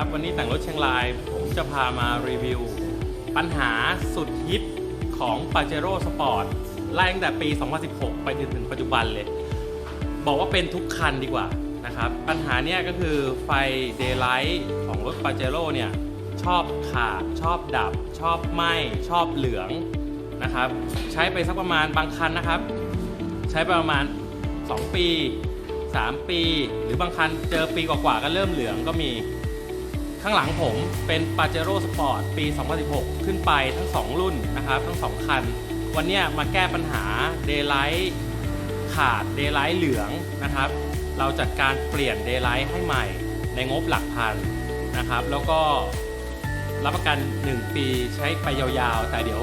นะครับ วันนี้แต่งรถเชียงราย ผมจะพามารีวิว ปัญหาสุดฮิตของ Pajero Sport ไล่ตั้งแต่ปี 2016 ไปจนถึงปัจจุบันเลย บอกว่าเป็นทุกคันดีกว่านะครับ ปัญหาเนี้ยก็คือไฟ Daylight ของรถ Pajero เนี่ย ชอบขาด ชอบดับ ชอบไหม้ชอบเหลืองนะครับ ใช้ไปสักประมาณบางคันนะครับ ใช้ไปประมาณ 2 ปี 3 ปี หรือบางคันเจอปีกว่าๆก็เริ่มเหลืองก็มี ข้างหลังผมเป็น Pajero Sport ปี 2016 ขึ้นไปทั้ง 2 รุ่นนะครับ ทั้ง 2 คัน วันนี้มาแก้ปัญหา Daylight ขาด Daylight เหลืองนะครับ เราจัดการเปลี่ยน Daylight ให้ใหม่ในงบหลักพันนะครับ แล้วก็รับประกัน 1 ปีใช้ไปยาวๆ แต่เดี๋ยว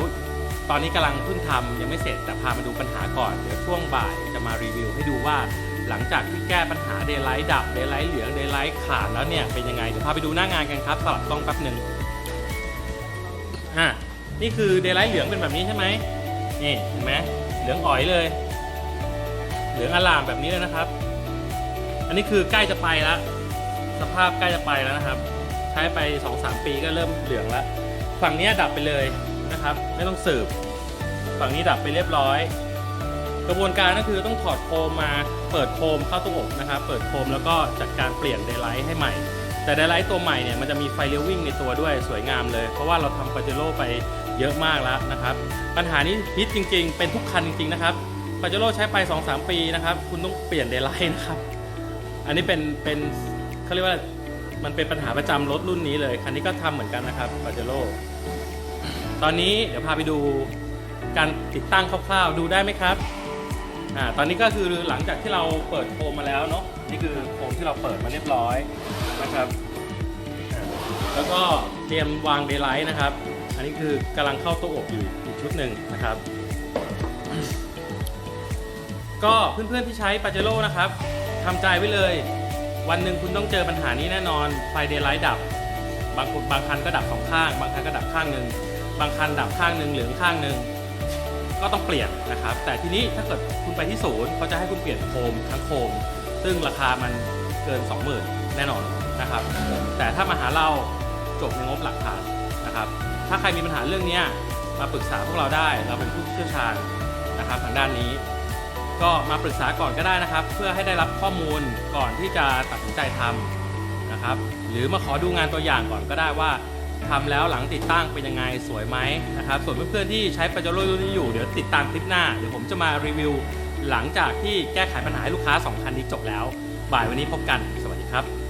ตอนนี้กำลังเพิ่งทำยังไม่เสร็จแต่พามาดูปัญหาก่อน เดี๋ยวช่วงบ่ายจะมารีวิวให้ดูว่า หลังจากที่แก้ปัญหา Daylight ดับ Daylight เหลือง Daylight ขาดแล้วเนี่ยเป็นยังไงเดี๋ยวพาไปดูหน้างานกันครับสลับกล้องแป๊บหนึ่งอะนี่คือ Daylight เหลืองเป็นแบบนี้ใช่ไหมนี่เห็นไหมเหลืองอ๋อยเลย เหลืองอลามแบบนี้เลยนะครับ อันนี้คือใกล้จะไปแล้วสภาพใกล้จะไปแล้วนะครับ ใช้ไป 2-3 ปีก็เริ่มเหลืองแล้วฝั่งนี้ดับไปเลยนะครับ ไม่ต้องสืบ ฝั่งนี้ดับไปเรียบร้อย กระบวนการก็คือต้องถอดโคมมาเปิดโคมเข้าตู้อบนะครับ เปิดโคมแล้วก็จัดการเปลี่ยนเดย์ไลท์ให้ใหม่ แต่เดย์ไลท์ตัวใหม่เนี่ยมันจะมีไฟเลี้ยววิ่งในตัวด้วยสวยงามเลย เพราะว่าเราทำปาเจโร่ไปเยอะมากแล้วนะครับ ปัญหานี้ฮิตจริง ๆ เป็นทุกคันจริงๆนะครับปาเจโร่ใช้ไป 2-3 ปีนะครับ คุณต้องเปลี่ยนเดย์ไลท์นะครับ อันนี้เป็นเป็นเขาเรียกว่ามันเป็นปัญหาประจำรถรุ่นนี้เลย คันนี้ก็ทำเหมือนกันนะครับปาเจโร่ตอนนี้เดี๋ยวพาไปดูการติดตั้งคร่าวๆ ดูได้ไหมครับ อ่าตอนนี้ก็คือหลังจากที่เราเปิดโคมมาแล้วเนาะนี่คือโคมที่เราเปิดมาเรียบร้อยนะครับอ่าแล้วก็เตรียมวางเดย์ไลท์นะครับ อันนี้คือกำลังเข้าตู้อบอยู่อีกชุดหนึ่งนะครับ ก็เพื่อนๆที่ใช้ปาเจโร่นะครับทำใจไว้เลย วันหนึ่งคุณต้องเจอปัญหานี้แน่นอนไฟเดย์ไลท์ดับ บางคนบางคันก็ดับสองข้าง บางคันก็ดับข้างหนึ่งบางคันดับข้างหนึ่งเหลืองข้างหนึ่ง ก็ต้องเปลี่ยนนะครับ แต่ทีนี้ถ้าเกิดคุณไปที่ศูนย์เขาจะให้คุณเปลี่ยนโคมทั้งโคม ซึ่งราคามันเกิน 20,000 แน่นอนนะครับ แต่ถ้ามาหาเราจบในงบหลักพันนะครับ ถ้าใครมีปัญหาเรื่องนี้มาปรึกษาพวกเราได้เราเป็นผู้เชี่ยวชาญนะครับทางด้านนี้ ก็มาปรึกษาก่อนก็ได้นะครับ เพื่อให้ได้รับข้อมูลก่อนที่จะตัดสินใจทำนะครับ หรือมาขอดูงานตัวอย่างก่อนก็ได้ว่า ทำแล้วหลังติดตั้งเป็นยังไงสวยไหมนะครับ ส่วนเพื่อนๆที่ใช้ปาเจโร่รุ่นนี้อยู่เดี๋ยวติดตามคลิปหน้า เดี๋ยวผมจะมารีวิว หลังจากที่แก้ไขปัญหาให้ลูกค้า 2 คันนี้จบแล้ว บ่ายวันนี้พบกัน สวัสดีครับ